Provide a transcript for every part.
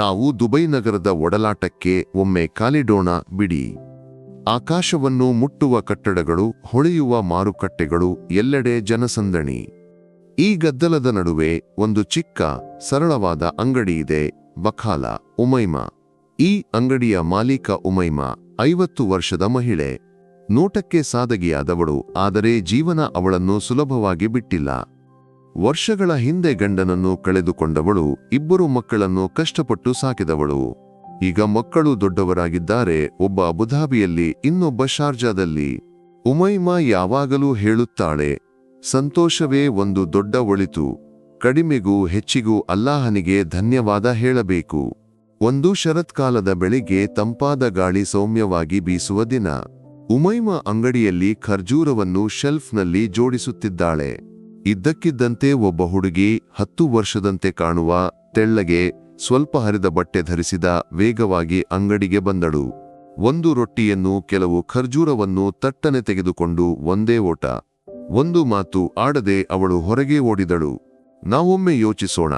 ನಾವು ದುಬೈ ನಗರದ ಒಡಲಾಟಕ್ಕೆ ಒಮ್ಮೆ ಕಾಲಿಡೋಣ, ಬಿಡಿ. ಆಕಾಶವನ್ನು ಮುಟ್ಟುವ ಕಟ್ಟಡಗಳು, ಹೊಳೆಯುವ ಮಾರುಕಟ್ಟೆಗಳು, ಎಲ್ಲೆಡೆ ಜನಸಂದಣಿ. ಈ ಗದ್ದಲದ ನಡುವೆ ಒಂದು ಚಿಕ್ಕ, ಸರಳವಾದ ಅಂಗಡಿಯಿದೆ ಬಖಾಲ ಉಮೈಮ. ಈ ಅಂಗಡಿಯ ಮಾಲೀಕ ಉಮೈಮ, ಐವತ್ತು ವರ್ಷದ ಮಹಿಳೆ. ನೋಟಕ್ಕೆ ಸಾದಗಿಯಾದವಳು, ಆದರೆ ಜೀವನ ಅವಳನ್ನು ಸುಲಭವಾಗಿ ಬಿಟ್ಟಿಲ್ಲ. ವರ್ಷಗಳ ಹಿಂದೆ ಗಂಡನನ್ನು ಕಳೆದುಕೊಂಡವಳು, ಇಬ್ಬರು ಮಕ್ಕಳನ್ನು ಕಷ್ಟಪಟ್ಟು ಸಾಕಿದವಳು. ಈಗ ಮಕ್ಕಳು ದೊಡ್ಡವರಾಗಿದ್ದಾರೆ, ಒಬ್ಬ ಅಬುಧಾಬಿಯಲ್ಲಿ, ಇನ್ನೊಬ್ಬ ಶಾರ್ಜಾದಲ್ಲಿ. ಉಮೈಮಾ ಯಾವಾಗಲೂ ಹೇಳುತ್ತಾಳೆ, ಸಂತೋಷವೇ ಒಂದು ದೊಡ್ಡ ಒಳಿತು, ಕಡಿಮೆಗೂ ಹೆಚ್ಚಿಗೂ ಅಲ್ಲಾಹನಿಗೆ ಧನ್ಯವಾದ ಹೇಳಬೇಕು. ಒಂದು ಶರತ್ಕಾಲದ ಬೆಳಿಗ್ಗೆ ತಂಪಾದ ಗಾಳಿ ಸೌಮ್ಯವಾಗಿ ಬೀಸುವ ದಿನ. ಉಮೈಮ ಅಂಗಡಿಯಲ್ಲಿ ಖರ್ಜೂರವನ್ನು ಶೆಲ್ಫ್ನಲ್ಲಿ ಜೋಡಿಸುತ್ತಿದ್ದಾಳೆ. ಇದ್ದಕ್ಕಿದ್ದಂತೆ ಒಬ್ಬ ಹುಡುಗಿ ಹತ್ತು ವರ್ಷದಂತೆ ಕಾಣುವ ತೆಳ್ಳಗೆ ಸ್ವಲ್ಪ ಹರಿದ ಬಟ್ಟೆ ಧರಿಸಿದ ವೇಗವಾಗಿ ಅಂಗಡಿಗೆ ಬಂದಳು. ಒಂದು ರೊಟ್ಟಿಯನ್ನು ಕೆಲವು ಖರ್ಜೂರವನ್ನು ತಟ್ಟನೆ ತೆಗೆದುಕೊಂಡು ಒಂದೇ ಓಟ. ಒಂದು ಮಾತು ಆಡದೆ ಅವಳು ಹೊರಗೆ ಓಡಿದಳು. ನಾವೊಮ್ಮೆ ಯೋಚಿಸೋಣ.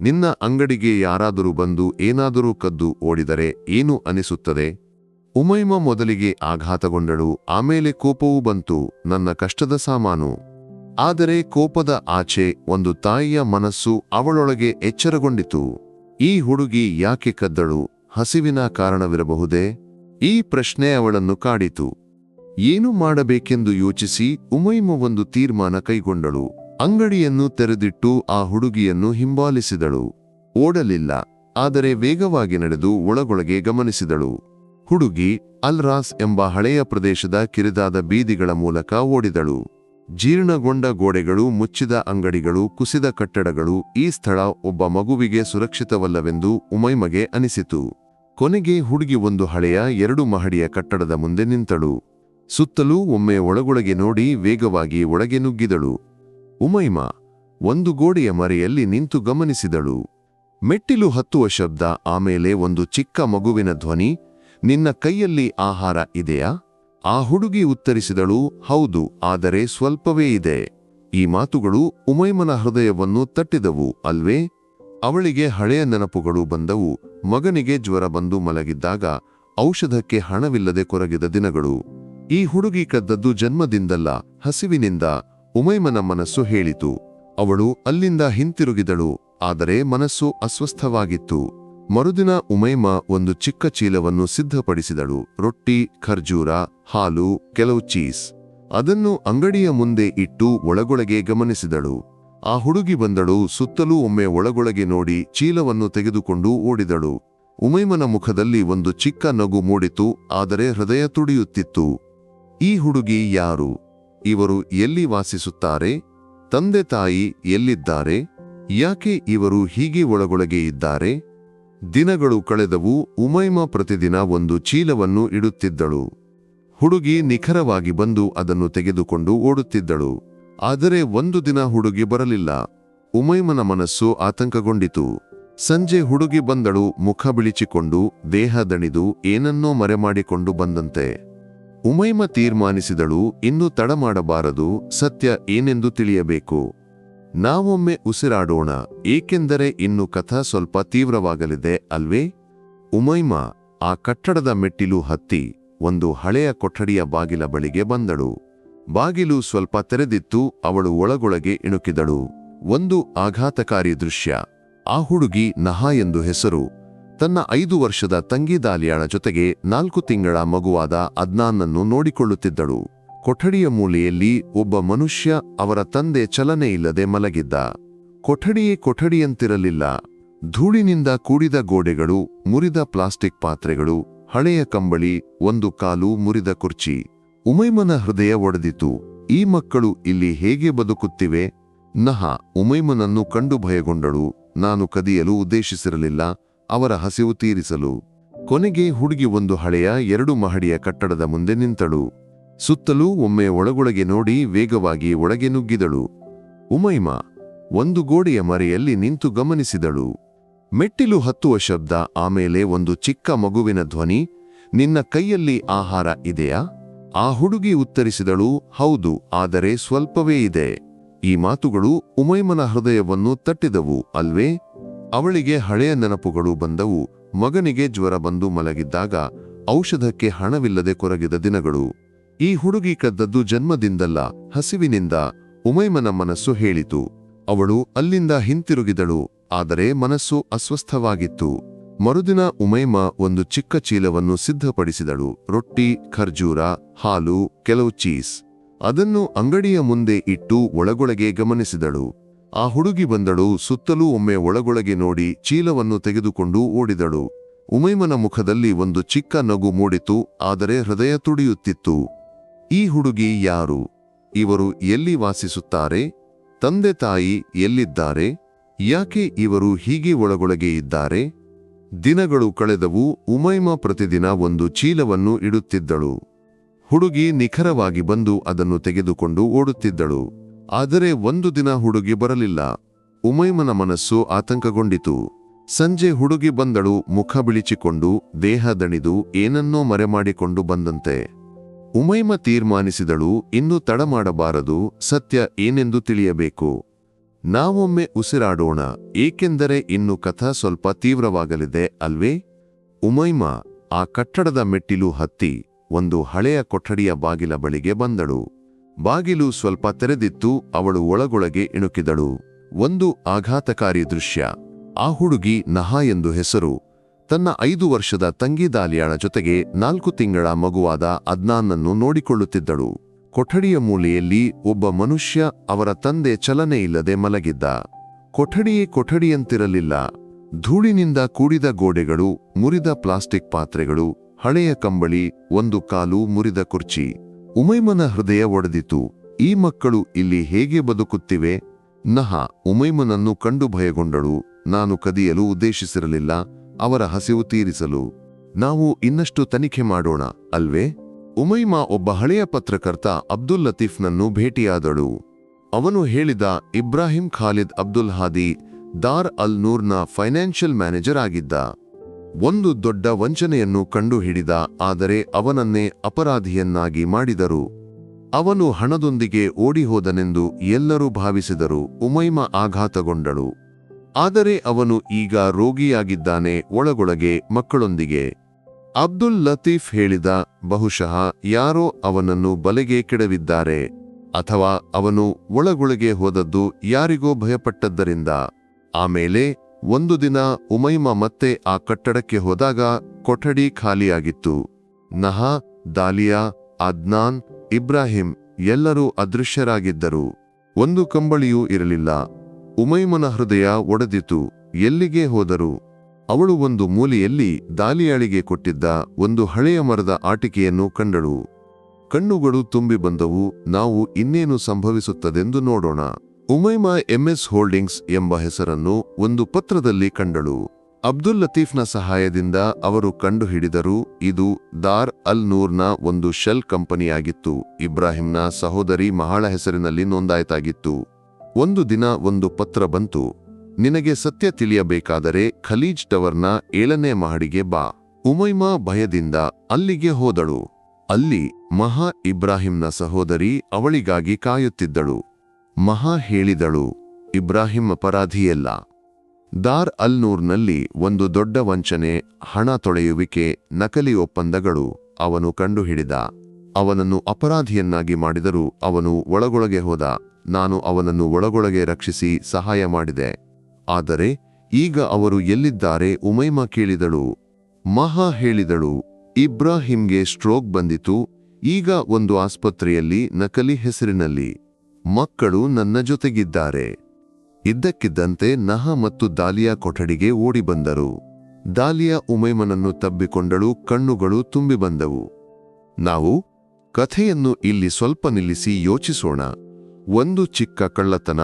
ನಿನ್ನ ಅಂಗಡಿಗೆ ಯಾರಾದರೂ ಬಂದು ಏನಾದರೂ ಕದ್ದು ಓಡಿದರೆ ಏನು ಅನಿಸುತ್ತದೆ? ಉಮೈಮ ಮೊದಲಿಗೆ ಆಘಾತಗೊಂಡಳು, ಆಮೇಲೆ ಕೋಪವೂ ಬಂತು, ನನ್ನ ಕಷ್ಟದ ಸಾಮಾನು. ಆದರೆ ಕೋಪದ ಆಚೆ ಒಂದು ತಾಯಿಯ ಮನಸ್ಸು ಅವಳೊಳಗೆ ಎಚ್ಚರಗೊಂಡಿತು. ಈ ಹುಡುಗಿ ಯಾಕೆ ಕದ್ದಳು? ಹಸಿವಿನ ಕಾರಣವಿರಬಹುದೇ? ಈ ಪ್ರಶ್ನೆ ಅವಳನ್ನು ಕಾಡಿತು. ಏನು ಮಾಡಬೇಕೆಂದು ಯೋಚಿಸಿ ಉಮೈಮ ಒಂದು ತೀರ್ಮಾನ ಕೈಗೊಂಡಳು. ಅಂಗಡಿಯನ್ನು ತೆರೆದಿಟ್ಟು ಆ ಹುಡುಗಿಯನ್ನು ಹಿಂಬಾಲಿಸಿದಳು. ಓಡಲಿಲ್ಲ, ಆದರೆ ವೇಗವಾಗಿ ನಡೆದು ಒಳಗೊಳಗೆ ಗಮನಿಸಿದಳು. ಹುಡುಗಿ, ಅಲ್ರಾಸ್ ಎಂಬ ಹಳೆಯ ಪ್ರದೇಶದ ಕಿರಿದಾದ ಬೀದಿಗಳ ಮೂಲಕ ಓಡಿದಳು. ಜೀರ್ಣಗೊಂಡ ಗೋಡೆಗಳು, ಮುಚ್ಚಿದ ಅಂಗಡಿಗಳು, ಕುಸಿದ ಕಟ್ಟಡಗಳು, ಈ ಸ್ಥಳ ಒಬ್ಬ ಮಗುವಿಗೆ ಸುರಕ್ಷಿತವಲ್ಲವೆಂದು ಉಮೈಮಗೆ ಅನಿಸಿತು. ಕೊನೆಗೆ ಹುಡುಗಿ ಒಂದು ಹಳೆಯ, ಎರಡು ಮಹಡಿಯ ಕಟ್ಟಡದ ಮುಂದೆ ನಿಂತಳು. ಸುತ್ತಲೂ ಒಮ್ಮೆ ಒಳಗೊಳಗೆ ನೋಡಿ ವೇಗವಾಗಿ ಒಳಗೆ ನುಗ್ಗಿದಳು. ಉಮೈಮ ಒಂದು ಗೋಡೆಯ ಮರೆಯಲ್ಲಿ ನಿಂತು ಗಮನಿಸಿದಳು. ಮೆಟ್ಟಿಲು ಹತ್ತುವ ಶಬ್ದ, ಆಮೇಲೆ ಒಂದು ಚಿಕ್ಕ ಮಗುವಿನ ಧ್ವನಿ, ನಿನ್ನ ಕೈಯಲ್ಲಿ ಆಹಾರ ಇದೆಯಾ? ಆ ಹುಡುಗಿ ಉತ್ತರಿಸಿದಳು, ಹೌದು, ಆದರೆ ಸ್ವಲ್ಪವೇ ಇದೆ. ಈ ಮಾತುಗಳು ಉಮೈಮನ ಹೃದಯವನ್ನು ತಟ್ಟಿದವು ಅಲ್ವೇ? ಅವಳಿಗೆ ಹಳೆಯ ನೆನಪುಗಳು ಬಂದವು. ಮಗನಿಗೆ ಜ್ವರ ಬಂದು ಮಲಗಿದ್ದಾಗ ಔಷಧಕ್ಕೆ ಹಣವಿಲ್ಲದೆ ಕೊರಗಿದ ದಿನಗಳು. ಈ ಹುಡುಗಿ ಕದ್ದದ್ದು ಜನ್ಮದಿಂದಲ್ಲ, ಹಸಿವಿನಿಂದ, ಉಮೈಮನ ಮನಸ್ಸು ಹೇಳಿತು. ಅವಳು ಅಲ್ಲಿಂದ ಹಿಂತಿರುಗಿದಳು, ಆದರೆ ಮನಸ್ಸು ಅಸ್ವಸ್ಥವಾಗಿತ್ತು. ಮರುದಿನ ಉಮೈಮ ಒಂದು ಚಿಕ್ಕ ಚೀಲವನ್ನು ಸಿದ್ಧಪಡಿಸಿದಳು. ರೊಟ್ಟಿ, ಖರ್ಜೂರ, ಹಾಲು, ಕೆಲವು ಚೀಸ್. ಅದನ್ನು ಅಂಗಡಿಯ ಮುಂದೆ ಇಟ್ಟು ಒಳಗೊಳಗೆ ಗಮನಿಸಿದಳು. ಆ ಹುಡುಗಿ ಬಂದಳು, ಸುತ್ತಲೂ ಒಮ್ಮೆ ಒಳಗೊಳಗೆ ನೋಡಿ ಚೀಲವನ್ನು ತೆಗೆದುಕೊಂಡು ಓಡಿದಳು. ಉಮೈಮನ ಮುಖದಲ್ಲಿ ಒಂದು ಚಿಕ್ಕ ನಗು ಮೂಡಿತು, ಆದರೆ ಹೃದಯ ತುಡಿಯುತ್ತಿತ್ತು. ಈ ಹುಡುಗಿ ಯಾರು? ಇವರು ಎಲ್ಲಿ ವಾಸಿಸುತ್ತಾರೆ? ತಂದೆ ತಾಯಿ ಎಲ್ಲಿದ್ದಾರೆ? ಯಾಕೆ ಇವರು ಹೀಗೆ ಒಳಗೊಳಗೆ ಇದ್ದಾರೆ? ದಿನಗಳು ಕಳೆದವು, ಉಮೈಮ ಪ್ರತಿದಿನ ಒಂದು ಚೀಲವನ್ನು ಇಡುತ್ತಿದ್ದಳು. ಹುಡುಗಿ ನಿಖರವಾಗಿ ಬಂದು ಅದನ್ನು ತೆಗೆದುಕೊಂಡು ಓಡುತ್ತಿದ್ದಳು. ಆದರೆ ಒಂದು ದಿನ ಹುಡುಗಿ ಬರಲಿಲ್ಲ. ಉಮೈಮನ ಮನಸ್ಸು ಆತಂಕಗೊಂಡಿತು. ಸಂಜೆ ಹುಡುಗಿ ಬಂದಳು, ಮುಖ ಬಿಳಿಚಿಕೊಂಡು, ದೇಹ ದಣಿದು, ಏನನ್ನೋ ಮರೆಮಾಡಿಕೊಂಡು ಬಂದಂತೆ. ಉಮೈಮ ತೀರ್ಮಾನಿಸಿದಳು, ಇನ್ನು ತಡಮಾಡಬಾರದು ಸತ್ಯ ಏನೆಂದು ತಿಳಿಯಬೇಕು. ನಾವೊಮ್ಮೆ ಉಸಿರಾಡೋಣ, ಏಕೆಂದರೆ ಇನ್ನು ಕಥಾ ಸ್ವಲ್ಪ ತೀವ್ರವಾಗಲಿದೆ ಅಲ್ವೇ? ಉಮೈಮ ಆ ಕಟ್ಟಡದ ಮೆಟ್ಟಿಲು ಹತ್ತಿ ಒಂದು ಹಳೆಯ ಕೊಠಡಿಯ ಬಾಗಿಲ ಬಳಿಗೆ ಬಂದಳು. ಬಾಗಿಲು ಸ್ವಲ್ಪ ತೆರೆದಿತ್ತು, ಅವಳು ಒಳಗೊಳಗೆ ಇಣುಕಿದಳು. ಒಂದು ಆಘಾತಕಾರಿ ದೃಶ್ಯ. ಆ ಹುಡುಗಿ ನಹಾ ಎಂದು ಹೆಸರು. ತನ್ನ ಐದು ವರ್ಷದ ತಂಗಿ ದಾಲಿಯಾಳ ಜೊತೆಗೆ ನಾಲ್ಕು ತಿಂಗಳ ಮಗುವಾದ ಅದ್ನಾನ್ನನ್ನು ನೋಡಿಕೊಳ್ಳುತ್ತಿದ್ದಳು. ಕೊಠಡಿಯ ಮೂಲೆಯಲ್ಲಿ ಒಬ್ಬ ಮನುಷ್ಯ ಅವರ ತಂದೆ ಚಲನೆ ಇಲ್ಲದೆ ಮಲಗಿದ್ದ. ಕೊಠಡಿಯೇ ಕೊಠಡಿಯಂತಿರಲಿಲ್ಲ. ಧೂಳಿನಿಂದ ಕೂಡಿದ ಗೋಡೆಗಳು, ಮುರಿದ ಪ್ಲಾಸ್ಟಿಕ್ ಪಾತ್ರೆಗಳು, ಹಳೆಯ ಕಂಬಳಿ, ಒಂದು ಕಾಲು ಮುರಿದ ಕುರ್ಚಿ. ಉಮೈಮನ ಹೃದಯ ಒಡೆದಿತು. ಈ ಮಕ್ಕಳು ಇಲ್ಲಿ ಹೇಗೆ ಬದುಕುತ್ತಿವೆ? ನಹ, ಉಮೈಮನನ್ನು ಕಂಡು ಭಯಗೊಂಡಳು. ನಾನು ಕದಿಯಲು ಉದ್ದೇಶಿಸಿರಲಿಲ್ಲ. ಅವರ ಹಸಿವು ತೀರಿಸಲು. ಕೊನೆಗೆ ಹುಡುಗಿ ಒಂದು ಹಳೆಯ ಎರಡು ಮಹಡಿಯ ಕಟ್ಟಡದ ಮುಂದೆ ನಿಂತಳು. ಸುತ್ತಲೂ ಒಮ್ಮೆ ಒಳಗೊಳಗೆ ನೋಡಿ ವೇಗವಾಗಿ ಒಳಗೆ ನುಗ್ಗಿದಳು. ಉಮೈಮ ಒಂದು ಗೋಡೆಯ ಮರೆಯಲ್ಲಿ ನಿಂತು ಗಮನಿಸಿದಳು. ಮೆಟ್ಟಿಲು ಹತ್ತುವ ಶಬ್ದ ಆಮೇಲೆ ಒಂದು ಚಿಕ್ಕ ಮಗುವಿನ ಧ್ವನಿ, ನಿನ್ನ ಕೈಯಲ್ಲಿ ಆಹಾರ ಇದೆಯಾ? ಆ ಹುಡುಗಿ ಉತ್ತರಿಸಿದಳು, ಹೌದು, ಆದರೆ ಸ್ವಲ್ಪವೇ ಇದೆ. ಈ ಮಾತುಗಳು ಉಮೈಮನ ಹೃದಯವನ್ನು ತಟ್ಟಿದವು, ಅಲ್ವೇ? ಅವಳಿಗೆ ಹಳೆಯ ನೆನಪುಗಳು ಬಂದವು, ಮಗನಿಗೆ ಜ್ವರ ಬಂದು ಮಲಗಿದ್ದಾಗ ಔಷಧಕ್ಕೆ ಹಣವಿಲ್ಲದೆ ಕೊರಗಿದ ದಿನಗಳು. ಈ ಹುಡುಗಿ ಕದ್ದದ್ದು ಜನ್ಮದಿಂದಲ್ಲ, ಹಸಿವಿನಿಂದ ಉಮೈಮನ ಮನಸ್ಸು ಹೇಳಿತು. ಅವಳು ಅಲ್ಲಿಂದ ಹಿಂತಿರುಗಿದಳು, ಆದರೆ ಮನಸ್ಸು ಅಸ್ವಸ್ಥವಾಗಿತ್ತು. ಮರುದಿನ ಉಮೈಮ ಒಂದು ಚಿಕ್ಕ ಚೀಲವನ್ನು ಸಿದ್ಧಪಡಿಸಿದಳು, ರೊಟ್ಟಿ, ಖರ್ಜೂರ, ಹಾಲು, ಕೆಲವು ಚೀಸ್. ಅದನ್ನು ಅಂಗಡಿಯ ಮುಂದೆ ಇಟ್ಟು ಒಳಗೊಳಗೆ ಗಮನಿಸಿದಳು. ಆ ಹುಡುಗಿ ಬಂದಳು, ಸುತ್ತಲೂ ಒಮ್ಮೆ ಒಳಗೊಳಗೆ ನೋಡಿ ಚೀಲವನ್ನು ತೆಗೆದುಕೊಂಡು ಓಡಿದಳು. ಉಮೈಮನ ಮುಖದಲ್ಲಿ ಒಂದು ಚಿಕ್ಕ ನಗು ಮೂಡಿತು, ಆದರೆ ಹೃದಯ ತುಡಿಯುತ್ತಿತ್ತು. ಈ ಹುಡುಗಿ ಯಾರು? ಇವರು ಎಲ್ಲಿ ವಾಸಿಸುತ್ತಾರೆ? ತಂದೆ ತಾಯಿ ಎಲ್ಲಿದ್ದಾರೆ? ಯಾಕೆ ಇವರು ಹೀಗೆ ಒಳಗೊಳಗೆ ಇದ್ದಾರೆ? ದಿನಗಳು ಕಳೆದವು, ಉಮೈಮ ಪ್ರತಿದಿನ ಒಂದು ಚೀಲವನ್ನು ಇಡುತ್ತಿದ್ದಳು. ಹುಡುಗಿ ನಿಖರವಾಗಿ ಬಂದು ಅದನ್ನು ತೆಗೆದುಕೊಂಡು ಓಡುತ್ತಿದ್ದಳು. ಆದರೆ ಒಂದು ದಿನ ಹುಡುಗಿ ಬರಲಿಲ್ಲ. ಉಮೈಮನ ಮನಸ್ಸು ಆತಂಕಗೊಂಡಿತು. ಸಂಜೆ ಹುಡುಗಿ ಬಂದಳು, ಮುಖ ಬಿಳಿಚಿಕೊಂಡು, ದೇಹ ದಣಿದು, ಏನನ್ನೋ ಮರೆಮಾಡಿಕೊಂಡು ಬಂದಂತೆ. ಉಮೈಮ ತೀರ್ಮಾನಿಸಿದಳು, ಇನ್ನು ತಡ ಮಾಡಬಾರದು, ಸತ್ಯ ಏನೆಂದು ತಿಳಿಯಬೇಕು. ನಾವೊಮ್ಮೆ ಉಸಿರಾಡೋಣ, ಏಕೆಂದರೆ ಇನ್ನು ಕಥಾ ಸ್ವಲ್ಪ ತೀವ್ರವಾಗಲಿದೆ ಅಲ್ವೇ? ಉಮೈಮ ಆ ಕಟ್ಟಡದ ಮೆಟ್ಟಿಲು ಹತ್ತಿ ಒಂದು ಹಳೆಯ ಕೊಠಡಿಯ ಬಾಗಿಲ ಬಳಿಗೆ ಬಂದಳು. ಬಾಗಿಲು ಸ್ವಲ್ಪ ತೆರೆದಿತ್ತು, ಅವಳು ಒಳಗೊಳಗೆ ಇಣುಕಿದಳು. ಒಂದು ಆಘಾತಕಾರಿ ದೃಶ್ಯ. ಆ ಹುಡುಗಿ ನಹಾ ಎಂದು ಹೆಸರು. ತನ್ನ ಐದು ವರ್ಷದ ತಂಗಿ ದಾಲಿಯಾಳ ಜೊತೆಗೆ ನಾಲ್ಕು ತಿಂಗಳ ಮಗುವಾದ ಅದ್ನಾನ್ನನ್ನು ನೋಡಿಕೊಳ್ಳುತ್ತಿದ್ದಳು. ಕೊಠಡಿಯ ಮೂಲೆಯಲ್ಲಿ ಒಬ್ಬ ಮನುಷ್ಯ ಅವರ ತಂದೆ ಚಲನೆ ಇಲ್ಲದೆ ಮಲಗಿದ್ದ. ಕೊಠಡಿಯೇ ಕೊಠಡಿಯಂತಿರಲಿಲ್ಲ. ಧೂಳಿನಿಂದ ಕೂಡಿದ ಗೋಡೆಗಳು, ಮುರಿದ ಪ್ಲಾಸ್ಟಿಕ್ ಪಾತ್ರೆಗಳು, ಹಳೆಯ ಕಂಬಳಿ, ಒಂದು ಕಾಲು ಮುರಿದ ಕುರ್ಚಿ. ಉಮೈಮನ ಹೃದಯ ಒಡೆದಿತು ಈ ಮಕ್ಕಳು ಇಲ್ಲಿ ಹೇಗೆ ಬದುಕುತ್ತಿವೆ? ನಹ, ಉಮೈಮನನ್ನು ಕಂಡು ಭಯಗೊಂಡಳು. ನಾನು ಕದಿಯಲು ಉದ್ದೇಶಿಸಿರಲಿಲ್ಲ. ಅವರ ಹಸಿವು ತೀರಿಸಲು ನಾವು ಇನ್ನಷ್ಟು ತನಿಖೆ ಮಾಡೋಣ, ಅಲ್ವೇ? ಉಮೈಮಾ ಒಬ್ಬ ಹಳೆಯ ಪತ್ರಕರ್ತ ಅಬ್ದುಲ್ ಲತೀಫ್ನನ್ನು ಭೇಟಿಯಾದಳು. ಅವನು ಹೇಳಿದ, ಇಬ್ರಾಹಿಂ ಖಾಲಿದ್ ಅಬ್ದುಲ್ ಹಾದಿ ದಾರ್ ಅಲ್ ನೂರ್ನ ಫೈನಾನ್ಷಿಯಲ್ ಮ್ಯಾನೇಜರ್ ಆಗಿದ್ದ. ಒಂದು ದೊಡ್ಡ ವಂಚನೆಯನ್ನು ಕಂಡುಹಿಡಿದ, ಆದರೆ ಅವನನ್ನೇ ಅಪರಾಧಿಯನ್ನಾಗಿ ಮಾಡಿದರು. ಅವನು ಹಣದೊಂದಿಗೆ ಓಡಿಹೋದನೆಂದು ಎಲ್ಲರೂ ಭಾವಿಸಿದರು, ಉಮೈಮ ಆಘಾತಗೊಂಡಳು. ಆದರೆ ಅವನು ಈಗ ರೋಗಿಯಾಗಿದ್ದಾನೆ, ಒಳಗೊಳಗೆ ಮಕ್ಕಳೊಂದಿಗೆ. ಅಬ್ದುಲ್ ಲತೀಫ್ ಹೇಳಿದ, ಬಹುಶಃ ಯಾರೋ ಅವನನ್ನು ಬಲೆಗೆ ಕೆಡವಿದ್ದಾರೆ, ಅಥವಾ ಅವನು ಒಳಗೊಳಗೆ ಹೋದದ್ದು ಯಾರಿಗೋ ಭಯಪಟ್ಟದ್ದರಿಂದ. ಆಮೇಲೆ, ಒಂದು ದಿನ ಉಮೈಮ ಮತ್ತೆ ಆ ಕಟ್ಟಡಕ್ಕೆ ಹೋದಾಗ ಕೊಠಡಿ ಖಾಲಿಯಾಗಿತ್ತು. ನಹಾ, ದಾಲಿಯಾ, ಅದ್ನಾನ್, ಇಬ್ರಾಹಿಂ ಎಲ್ಲರೂ ಅದೃಶ್ಯರಾಗಿದ್ದರು. ಒಂದು ಕಂಬಳಿಯೂ ಇರಲಿಲ್ಲ. ಉಮೈಮನ ಹೃದಯ ಒಡೆದಿತು, ಎಲ್ಲಿಗೆ ಹೋದರು? ಅವಳು ಒಂದು ಮೂಲೆಯಲ್ಲಿ ದಾಲಿಯಾಳಿಗೆ ಕೊಟ್ಟಿದ್ದ ಒಂದು ಹಳೆಯ ಮರದ ಆಟಿಕೆಯನ್ನು ಕಂಡಳು. ಕಣ್ಣುಗಳು ತುಂಬಿ ಬಂದವು, ನಾವು ಇನ್ನೇನು ಸಂಭವಿಸುತ್ತದೆಂದು ನೋಡೋಣ. ಉಮೈಮ ಎಂಎಸ್ ಹೋಲ್ಡಿಂಗ್ಸ್ ಎಂಬ ಹೆಸರನ್ನು ಒಂದು ಪತ್ರದಲ್ಲಿ ಕಂಡಳು. ಅಬ್ದುಲ್ ಲತೀಫ್ನ ಸಹಾಯದಿಂದ ಅವರು ಕಂಡುಹಿಡಿದರು, ಇದು ದಾರ್ ಅಲ್ ನೂರ್ನ ಒಂದು ಶೆಲ್ ಕಂಪನಿಯಾಗಿತ್ತು. ಇಬ್ರಾಹಿಂನ ಸಹೋದರಿ ಮಹಾಳ ಹೆಸರಿನಲ್ಲಿ ನೋಂದಾಯಿತಾಗಿತ್ತು. ಒಂದು ದಿನ ಒಂದು ಪತ್ರ ಬಂತು, ನಿನಗೆ ಸತ್ಯ ತಿಳಿಯಬೇಕಾದರೆ ಖಲೀಜ್ ಟವರ್ನ ಏಳನೇ ಮಹಡಿಗೆ ಬಾ. ಉಮೈಮಾ ಭಯದಿಂದ ಅಲ್ಲಿಗೆ ಹೋದಳು. ಅಲ್ಲಿ ಮಹಾ ಇಬ್ರಾಹಿಂನ ಸಹೋದರಿ ಅವಳಿಗಾಗಿ ಕಾಯುತ್ತಿದ್ದಳು. ಮಹಾ ಹೇಳಿದಳು, ಇಬ್ರಾಹಿಂ ಅಪರಾಧಿಯಲ್ಲ. ದಾರ್ ಅಲ್ನೂರ್ನಲ್ಲಿ ಒಂದು ದೊಡ್ಡ ವಂಚನೆ, ಹಣ ತೊಳೆಯುವಿಕೆ, ನಕಲಿ ಒಪ್ಪಂದಗಳು ಅವನು ಕಂಡುಹಿಡಿದ. ಅವನನ್ನು ಅಪರಾಧಿಯನ್ನಾಗಿ ಮಾಡಿದರೂ ಅವನು ಒಳಗೊಳಗೆ ಹೋದ. ನಾನು ಅವನನ್ನು ಒಳಗೊಳಗೆ ರಕ್ಷಿಸಿ ಸಹಾಯ ಮಾಡಿದೆ. ಆದರೆ ಈಗ ಅವರು ಎಲ್ಲಿದ್ದಾರೆ ಉಮೈಮ ಕೇಳಿದಳು. ಮಹಾ ಹೇಳಿದಳು, ಇಬ್ರಾಹಿಂಗೆ ಸ್ಟ್ರೋಕ್ ಬಂದಿತು, ಈಗ ಒಂದು ಆಸ್ಪತ್ರೆಯಲ್ಲಿ ನಕಲಿ ಹೆಸರಿನಲ್ಲಿ. ಮಕ್ಕಳು ನನ್ನ ಜೊತೆಗಿದ್ದಾರೆ. ಇದ್ದಕ್ಕಿದ್ದಂತೆ ನಹ ಮತ್ತು ದಾಲಿಯಾ ಕೊಠಡಿಗೆ ಓಡಿಬಂದರು ದಾಲಿಯಾ ಉಮೈಮನನ್ನು ತಬ್ಬಿಕೊಂಡಳು, ಕಣ್ಣುಗಳು ತುಂಬಿ ಬಂದವು. ನಾವು ಕಥೆಯನ್ನು ಇಲ್ಲಿ ಸ್ವಲ್ಪ ನಿಲ್ಲಿಸಿ ಯೋಚಿಸೋಣ. ಒಂದು ಚಿಕ್ಕ ಕಳ್ಳತನ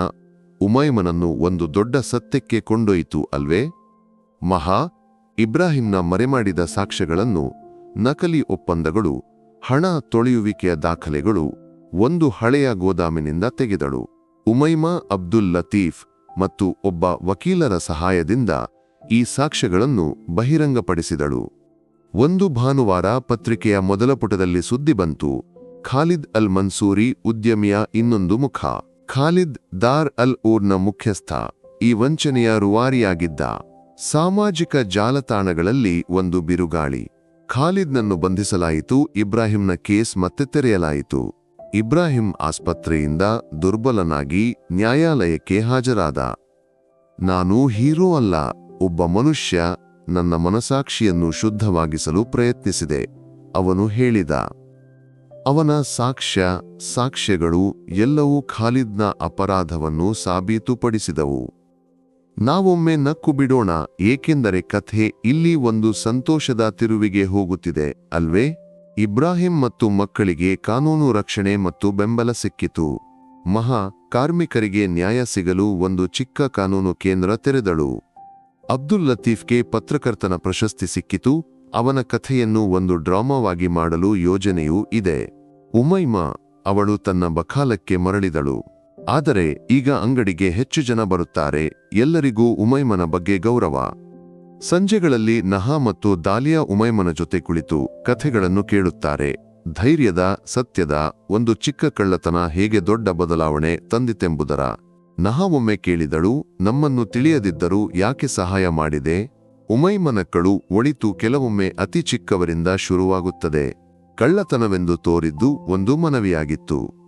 ಉಮೈಮನನ್ನು ಒಂದು ದೊಡ್ಡ ಸತ್ಯಕ್ಕೆ ಕೊಂಡೊಯ್ತು ಅಲ್ವೇ? ಮಹಾ, ಇಬ್ರಾಹಿಂನ ಮರೆಮಾಡಿದ ಸಾಕ್ಷ್ಯಗಳನ್ನು ನಕಲಿ ಒಪ್ಪಂದಗಳು, ಹಣ ತೊಳೆಯುವಿಕೆಯ ದಾಖಲೆಗಳು ಒಂದು ಹಳೆಯ ಗೋದಾಮಿನಿಂದ ತೆಗೆದಳು. ಉಮೈಮಾ, ಅಬ್ದುಲ್ ಲತೀಫ್ ಮತ್ತು ಒಬ್ಬ ವಕೀಲರ ಸಹಾಯದಿಂದ ಈ ಸಾಕ್ಷ್ಯಗಳನ್ನು ಬಹಿರಂಗಪಡಿಸಿದಳು. ಒಂದು ಭಾನುವಾರ ಪತ್ರಿಕೆಯ ಮೊದಲ ಪುಟದಲ್ಲಿ ಸುದ್ದಿ ಬಂತು. ಖಾಲಿದ್ ಅಲ್ ಮನ್ಸೂರಿ ಉದ್ಯಮಿಯ ಇನ್ನೊಂದು ಮುಖ. ಖಾಲಿದ್ ದಾರ್ ಅಲ್ ಊರ್ನ ಮುಖ್ಯಸ್ಥ. ಈ ವಂಚನೆಯ ರುವಾರಿಯಾಗಿದ್ದ. ಸಾಮಾಜಿಕ ಜಾಲತಾಣಗಳಲ್ಲಿ ಒಂದು ಬಿರುಗಾಳಿ. ಖಾಲಿದ್ನನ್ನು ಬಂಧಿಸಲಾಯಿತು, ಇಬ್ರಾಹಿಂನ ಕೇಸ್ ಮತ್ತೆ ತೆರೆಯಲಾಯಿತು. ಇಬ್ರಾಹಿಂ ಆಸ್ಪತ್ರೆಯಿಂದ ದುರ್ಬಲನಾಗಿ ನ್ಯಾಯಾಲಯಕ್ಕೆ ಹಾಜರಾದ. ನಾನು ಹೀರೋ ಅಲ್ಲ, ಒಬ್ಬ ಮನುಷ್ಯ ನನ್ನ ಮನಸಾಕ್ಷಿಯನ್ನು ಶುದ್ಧವಾಗಿಸಲು ಪ್ರಯತ್ನಿಸಿದೆ. ಅವನು ಹೇಳಿದ, ಅವನ ಸಾಕ್ಷ್ಯ, ಸಾಕ್ಷ್ಯಗಳು ಎಲ್ಲವೂ ಖಾಲಿದ್ನ ಅಪರಾಧವನ್ನು ಸಾಬೀತುಪಡಿಸಿದವು. ನಾವೊಮ್ಮೆ ನಕ್ಕು ಬಿಡೋಣ, ಏಕೆಂದರೆ ಕಥೆ ಇಲ್ಲಿ ಒಂದು ಸಂತೋಷದ ತಿರುವಿಗೆ ಹೋಗುತ್ತಿದೆ, ಅಲ್ವೇ? ಇಬ್ರಾಹಿಂ ಮತ್ತು ಮಕ್ಕಳಿಗೆ ಕಾನೂನು ರಕ್ಷಣೆ ಮತ್ತು ಬೆಂಬಲ ಸಿಕ್ಕಿತು. ಮಹಾ ಕಾರ್ಮಿಕರಿಗೆ ನ್ಯಾಯ ಸಿಗಲು ಒಂದು ಚಿಕ್ಕ ಕಾನೂನು ಕೇಂದ್ರ ತೆರೆದಳು. ಅಬ್ದುಲ್ ಲತೀಫ್ಗೆ ಪತ್ರಕರ್ತನ ಪ್ರಶಸ್ತಿ ಸಿಕ್ಕಿತು. ಅವನ ಕಥೆಯನ್ನು ಒಂದು ಡ್ರಾಮಾವಾಗಿ ಮಾಡಲು ಯೋಜನೆಯೂ ಇದೆ. ಉಮೈಮಾ ಅವಳು ತನ್ನ ಬಖಾಲಕ್ಕೆ ಮರಳಿದಳು. ಆದರೆ ಈಗ ಅಂಗಡಿಗೆ ಹೆಚ್ಚು ಜನ ಬರುತ್ತಾರೆ. ಎಲ್ಲರಿಗೂ ಉಮೈಮನ ಬಗ್ಗೆ ಗೌರವ. ಸಂಜೆಗಳಲ್ಲಿ ನಹಾ ಮತ್ತು ದಾಲಿಯಾ ಉಮೈಮನ ಜೊತೆ ಕುಳಿತು ಕಥೆಗಳನ್ನು ಕೇಳುತ್ತಾರೆ. ಧೈರ್ಯದ, ಸತ್ಯದ, ಒಂದು ಚಿಕ್ಕ ಕಳ್ಳತನ ಹೇಗೆ ದೊಡ್ಡ ಬದಲಾವಣೆ ತಂದಿತೆಂಬುದರ ನಹಾ ಒಮ್ಮೆ ಕೇಳಿದಳು, ನಮ್ಮನ್ನು ತಿಳಿಯದಿದ್ದರೂ ಯಾಕೆ ಸಹಾಯ ಮಾಡಿದೆ? ಉಮೈಮನಕ್ಕಳು ಒಳಿತು ಕೆಲವೊಮ್ಮೆ ಅತಿ ಚಿಕ್ಕವರಿಂದ ಶುರುವಾಗುತ್ತದೆ. ಕಳ್ಳತನವೆಂದು ತೋರಿದ್ದು ಒಂದು ಮನವಿಯಾಗಿತ್ತು.